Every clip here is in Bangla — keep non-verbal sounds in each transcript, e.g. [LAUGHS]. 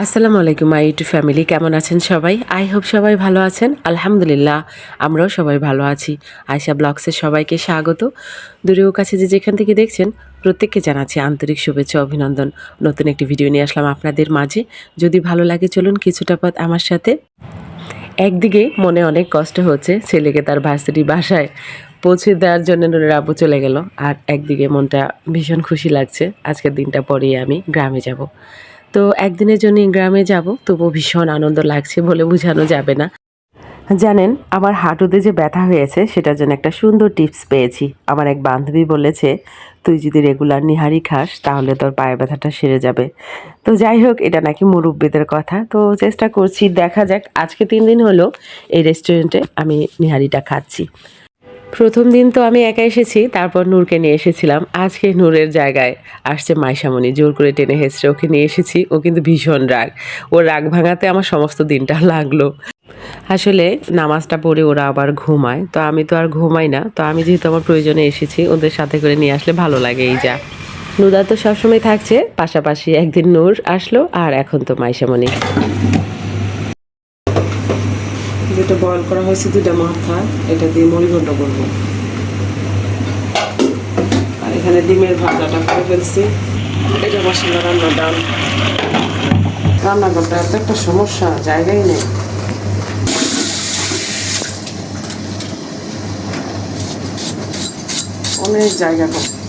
আসসালামু আলাইকুম আই টু ফ্যামিলি কেমন আছেন সবাই? আই হোপ সবাই ভালো আছেন। আলহামদুলিল্লাহ, আমরাও সবাই ভালো আছি। আয়সা ব্লগসের সবাইকে স্বাগত। দূরেও কাছে যে যেখান থেকে দেখছেন, প্রত্যেককে জানাচ্ছি আন্তরিক শুভেচ্ছা, অভিনন্দন। নতুন একটি ভিডিও নিয়ে আসলাম আপনাদের মাঝে। যদি ভালো লাগে, চলুন কিছুটা পথ আমার সাথে। একদিকে মনে অনেক কষ্ট হচ্ছে, ছেলেকে তার ভার্সিটি বাসায় পৌঁছে দেওয়ার জন্য নুরের আব্বু চলে গেল। আর একদিকে মনটা ভীষণ খুশি লাগছে, আজকের দিনটা পরেই আমি গ্রামে যাব। তো একদিনের জন্য গ্রামে যাব তবু ভীষণ আনন্দ লাগছে বলে বোঝানো যাবে না। জানেন, আমার হাঁটুতে যে ব্যথা হয়েছে, সেটার জন্য একটা সুন্দর টিপস পেয়েছি। আমার এক বান্ধবী বলেছে, তুই যদি রেগুলার নিহারি খাস, তাহলে তোর পায়ে ব্যথাটা সেরে যাবে। তো যাই হোক, এটা নাকি মুরব্বীদের কথা। তো চেষ্টা করছি, দেখা যাক। আজকে তিন দিন হলো এই রেস্টুরেন্টে আমি নিহারিটা খাচ্ছি। প্রথম দিন তো আমি একা এসেছি, তারপর নূরকে নিয়ে এসেছিলাম। আজকে নূরের জায়গায় আসছে মাইশামণি, জোর করে টেনে হেসড়ে ওকে নিয়ে এসেছি। ও কিন্তু ভীষণ রাগ। ওর রাগ ভাঙাতে আমার সমস্ত দিনটা [LAUGHS] লাগল। আসলে নামাজটা পড়ে ওরা আবার ঘুমায়, তো আমি তো আর ঘুমাই না। তো আমি যেহেতু আমার প্রয়োজনে এসেছি, ওদের সাথে করে নিয়ে আসলে ভালো লাগে এই যা। নুদা তো সবসময় থাকছে, পাশাপাশি একদিন নূর আসলো, আর এখন তো মাইশামণি। যেটা বয়ল করা হয়েছে দুটা মাথা, এটা দিয়ে মরিগন্ড করব। আর এখানে ডিমের ভাজাটা করে ফেলছি। এটা মশলা রান্না ডাল। রান্নাঘরটা এত একটা সমস্যা, জায়গাই নেই। অনেক জায়গা কম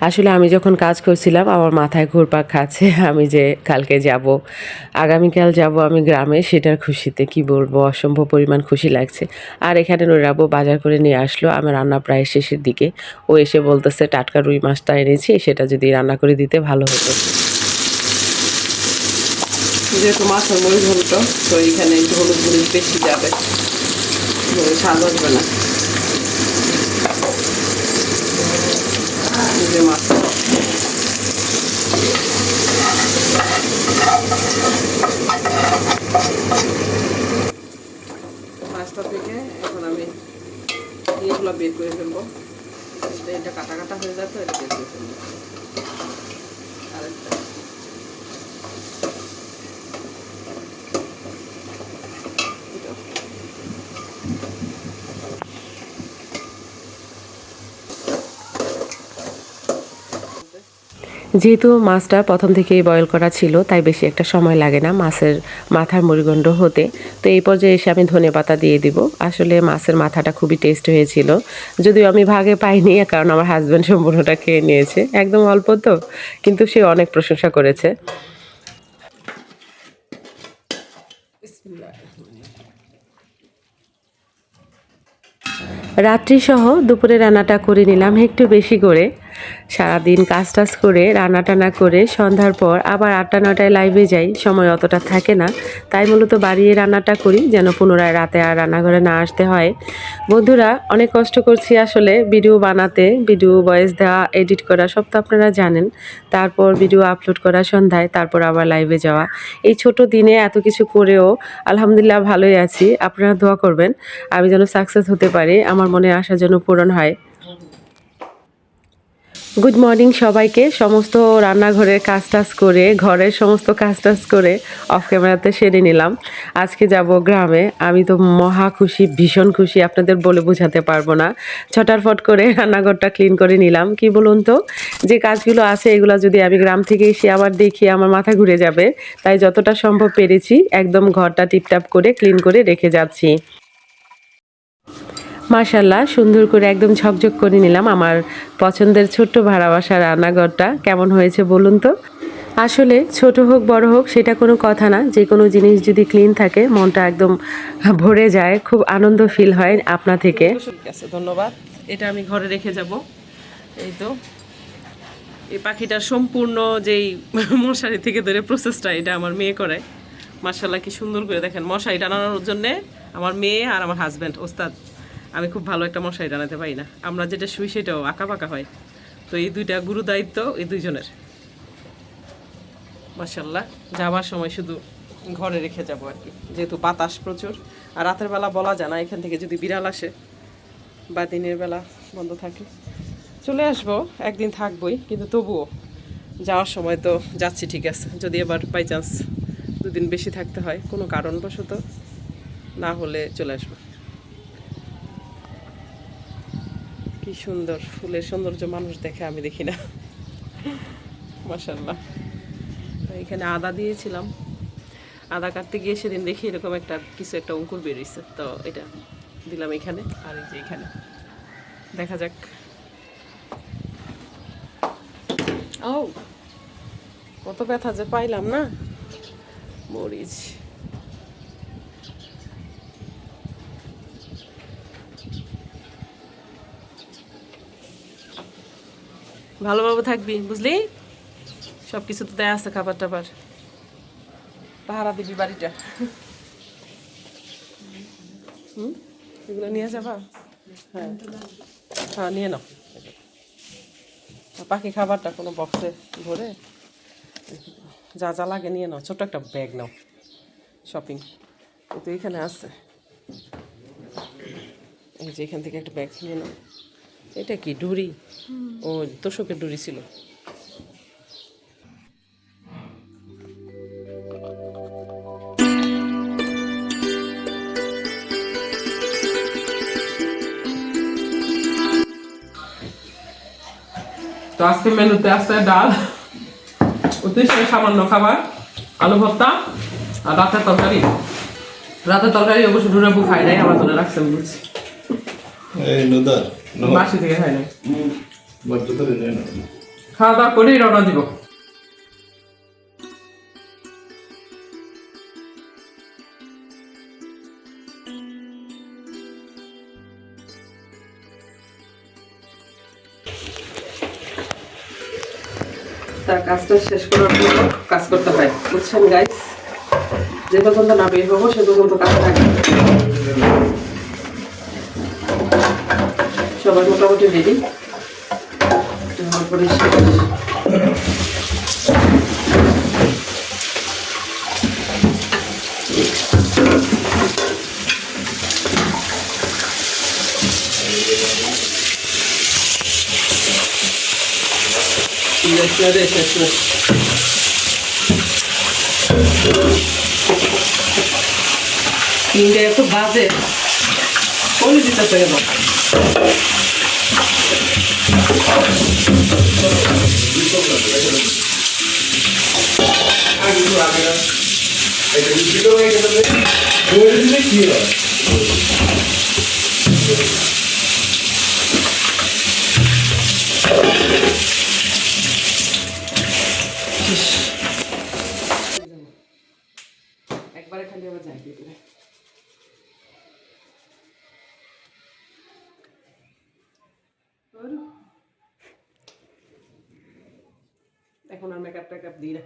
আসলে আমি যখন কাজ করছিলাম, আমার মাথায় ঘুরপাক খাচ্ছে, [LAUGHS] আমি যে কালকে যাব, আগামীকাল যাব আমি গ্রামে, সেটার খুশিতে কি বলব? অসম্ভব পরিমাণ খুশি লাগছে। আর এখানে নোরাবো বাজার করে নিয়ে আসলো, আমার রান্না প্রায় শেষের দিকে। ও এসে বলতেছে, টাটকা রুই মাছটা এনেছি, সেটা যদি রান্না করে দিতে ভালো হতো। যেহেতু মাছের মরিচ হলুদ তো একটু হলুদ মরিচ বেশি যাবে। স্বাদ আসবে না। যে মাছ মাছটা থেকে এখন আমি ইয়েগুলো বের করে ফেলব। এটা- কাটা কাটা হয়ে যাবে এটা বের করে ফেলব। যেহেতু মাছটা প্রথম থেকেই বয়েল করা ছিল, তাই বেশি একটা সময় লাগে না মাছের মাথার মুড়িগণ্ড হতে। তো এই পর্যায়ে এসে আমি ধনে পাতা দিয়ে দিব। আসলে মাছের মাথাটা খুবই টেস্ট হয়েছিল। যদিও আমি ভাগে পাইনি, কারণ আমার হাজব্যান্ড সম্পূর্ণটা খেয়ে নিয়েছে। একদম অল্প তো, কিন্তু সে অনেক প্রশংসা করেছে। রাত্রি সহ দুপুরে রান্নাটা করে নিলাম একটু বেশি করে। সারাদিন কাজ টাজ করে রান্না টানা করে, সন্ধ্যার পর আবার আটটা নটায় লাইভে যাই। সময় অতটা থাকে না। তাই মূলত বাড়িয়ে রান্নাটা করি, যেন পুনরায় রাতে আর রান্নাঘরে না আসতে হয়। বন্ধুরা, অনেক কষ্ট করছি আসলে ভিডিও বানাতে। ভিডিও ভয়েস দেওয়া এডিট করা, সব তো আপনারা জানেন। তারপর ভিডিও আপলোড করা সন্ধ্যায়, তারপর আবার লাইভে যাওয়া। এই ছোট দিনে এত কিছু করেও আলহামদুলিল্লাহ ভালোই আছি। আপনারা দোয়া করবেন, আমি যেন সাকসেস হতে পারি, আমার মনে আশা যেন পূরণ হয়। গুড মর্নিং সবাইকে। সমস্ত রান্নাঘরের কাজ টাজ করে, ঘরের সমস্ত কাজ টাজ করে অফ ক্যামেরাতে সেরে নিলাম। আজকে যাব গ্রামে। আমি তো মহা খুশি, ভীষণ খুশি। আপনাদের বলে বোঝাতে পারব না। ছটারফট করে রান্নাঘরটা ক্লিন করে নিলাম। কি বলুন তো? যে কাজগুলো আছে, এগুলো যদি আমি গ্রাম থেকে এসে আবার দেখি, আমার মাথা ঘুরে যাবে। তাই যতটা সম্ভব পেরেছি, একদম ঘরটা টিপটাপ করে ক্লিন করে রেখে যাচ্ছি। মাশাল্লাহ সুন্দর করে একদম ঝকঝক করে নিলাম আমার পছন্দের ছোট্ট ভাড়া বাসা রান্নাঘরটা। কেমন হয়েছে বলুন তো? আসলে ছোট হোক, বড় হোক, সেটা কোনো কথা না। যে কোনো জিনিস যদি ক্লিন থাকে, মনটা একদম ভরে যায়, খুব আনন্দ ফিল হয় আপনা থেকে। ধন্যবাদ। এটা আমি ঘরে রেখে যাব। এই তো। এই পাখিটার সম্পূর্ণ যেই মশারি থেকে ধরে প্রসেসটা এটা আমার মেয়ে করে মার্শাল্লাহ কি সুন্দর করে দেখেন মশারি টানানোর জন্যে আমার মেয়ে আর আমার হাজব্যান্ড ওস্তাদ। আমি খুব ভালো একটা মশারি টানাতে পারি না। আমরা যেটা শুই সেটাও আঁকা পাকা হয়। তো এই দুইটা গুরু দায়িত্ব এই দুইজনের। মার্শাল্লাহ যাওয়ার সময় শুধু ঘরে রেখে যাব আর কি। যেহেতু বাতাস প্রচুর, আর রাতের বেলা বলা যায় না, এখান থেকে যদি বিড়াল আসে, বা দিনের বেলা বন্ধ থাকে। চলে আসব, একদিন থাকবোই, কিন্তু তবুও যাওয়ার সময় তো যাচ্ছি, ঠিক আছে। যদি এবার বাই চান্স দুদিন বেশি থাকতে হয়, কোনো কারণবশত না হলে চলে আসব। কি সুন্দর ফুলের সৌন্দর্য মানুষ দেখে আমি দেখি না। মাসাল্লাহ এখানে আদা দিয়েছিলাম। আদা কাটতে গিয়ে সেদিন দেখি এরকম একটা কিছু একটা অঙ্কুর বেরিয়েছে তো এটা দিলাম এখানে আর এই যে এখানে। দেখা যাক। ও, কত ব্যথা যে পাইলাম না। মরিচ। ভালোভাবে থাকবি বুঝলি? সব কিছু তো দেয়া আছে খাবার টাবার। পাহারা দিবি বাড়িটা। হুম? এগুলো নিয়ে যাবা? হ্যাঁ। হ্যাঁ নিয়ে নাও। বাকি খাবারটা কোনো বক্সে ভরে যা যা লাগে নিয়ে নাও। ছোট একটা ব্যাগ নাও শপিং কিন্তু এখানে আছে। এই যে এখান থেকে একটা ব্যাগ নিয়ে নাও। এটা কি ডুরি? ও তোষকের ডুরি ছিল। তো আজকে মেনুতে আছে ডাল অতিরিক্ত সামান্য খাবার আলু ভর্তা আর রাতের তরকারি। রাতের তরকারি অবশ্য ডুরাবু খাই নাই আমার জন্য রাখছেন বুঝছি এই নুদার বাসি থেকে খাই নাই খাওয়া দাওয়া করেই রওনা দিব তার কাজটা শেষ করার জন্য কাজ করতে হয়। বুঝছেন গাইস যে পর্যন্ত না বের হব সে পর্যন্ত কাজ থাকে সবাই মোটামুটি রেডি তারপরে. তিনটে এত কোন দিতে কেন একবারে এখন আর মেকআপ টেকআপ দিই না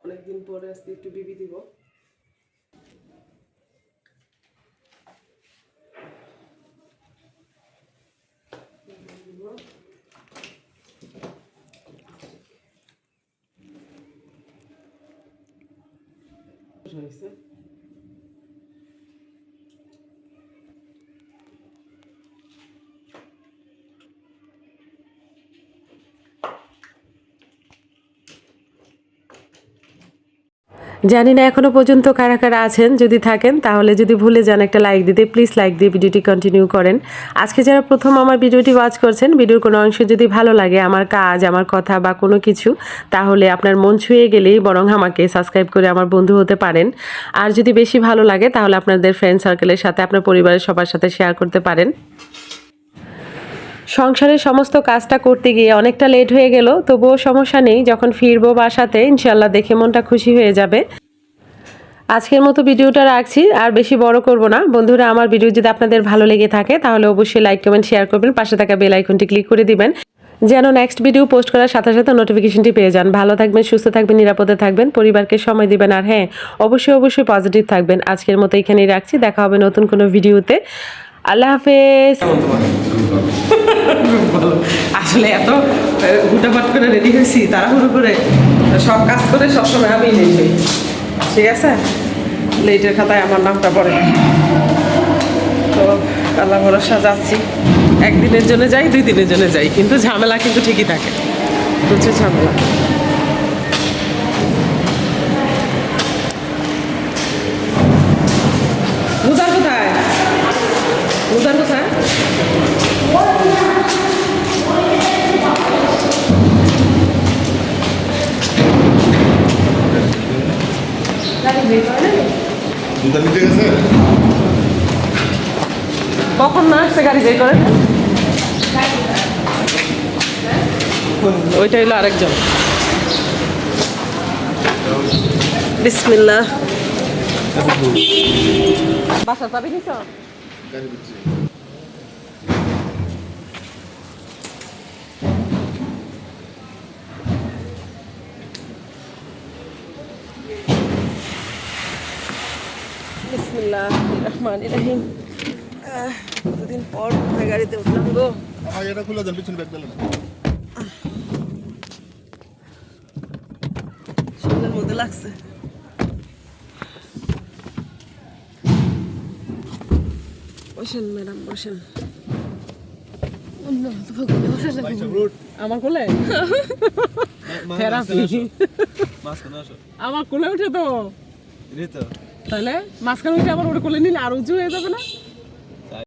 অনেকদিন পরে আজকে একটু বিবি দিব হয়েছে জানি না এখনও পর্যন্ত কারা কারা আছেন, যদি থাকেন তাহলে যদি ভুলে যান একটা লাইক দিতে প্লিজ লাইক দিয়ে ভিডিওটি কন্টিনিউ করেন। আজকে যারা প্রথম আমার ভিডিওটি ওয়াচ করছেন, ভিডিওর কোনো অংশ যদি ভালো লাগে, আমার কাজ, আমার কথা বা কোনো কিছু, তাহলে আপনার মন ছুঁয়ে গেলেই বরং আমাকে সাবস্ক্রাইব করে আমার বন্ধু হতে পারেন। আর যদি বেশি ভালো লাগে, তাহলে আপনাদের ফ্রেন্ড সার্কেলের সাথে, আপনার পরিবারের সবার সাথে শেয়ার করতে পারেন। সংসারের সমস্ত কাজটা করতে গিয়ে অনেকটা লেট হয়ে গেল, তবুও সমস্যা নেই, যখন ফিরবো বাসাতে ইনশাল্লাহ দেখে মনটা খুশি হয়ে যাবে। আজকের মতো ভিডিওটা রাখছি, আর বেশি বড় করব না। বন্ধুরা, আমার ভিডিও যদি আপনাদের ভালো লেগে থাকে, তাহলে অবশ্যই লাইক কমেন্ট শেয়ার করবেন, পাশে থাকা বেল আইকনটি ক্লিক করে দিবেন। যেন নেক্সট ভিডিও পোস্ট করার সাথে সাথে নোটিফিকেশনটি পেয়ে যান। ভালো থাকবেন, সুস্থ থাকবেন, নিরাপদে থাকবেন, পরিবারকে সময় দিবেন, আর হ্যাঁ অবশ্যই অবশ্যই পজিটিভ থাকবেন। আজকের মতো এখানেই রাখছি, দেখা হবে নতুন কোনো ভিডিওতে আল্লাহ হাফেজ। [LAUGHS] আসলে এত হুটাপাট করে রেডি হয়েছি, তাড়াহুড়ো করে সব কাজ করে সবসময় আমি লেট হই। ঠিক আছে? লেটের খাতায় আমার নামটা পড়ে। তো আল্লাহ ভরসা যাচ্ছি একদিনের জন্য যাই, দুই দিনের জন্য যাই, কিন্তু ঝামেলা কিন্তু ঠিকই থাকে। প্রচুর ঝামেলা। কখন না আসছে গাড়ি বের করে? ওইটা হলো আরেকজন। বিসমিল্লাহ। বাসা চাবি নিছ? বিসমিল্লাহ রহমান রহিম কতদিন পর গাড়িতে উঠলাম গো? আমার এটা খুলে দেন পিছনে ব্যাগ দিলেন শরীরের মধ্যে লাগছে। বসেন ম্যাডাম বসেন। আমার কোলে? থেরাপি। আমার কোলে উঠে তো। তাহলে মাঝখানে আবার ওটা করলে নিলে আর উঁচু হয়ে যাবে না?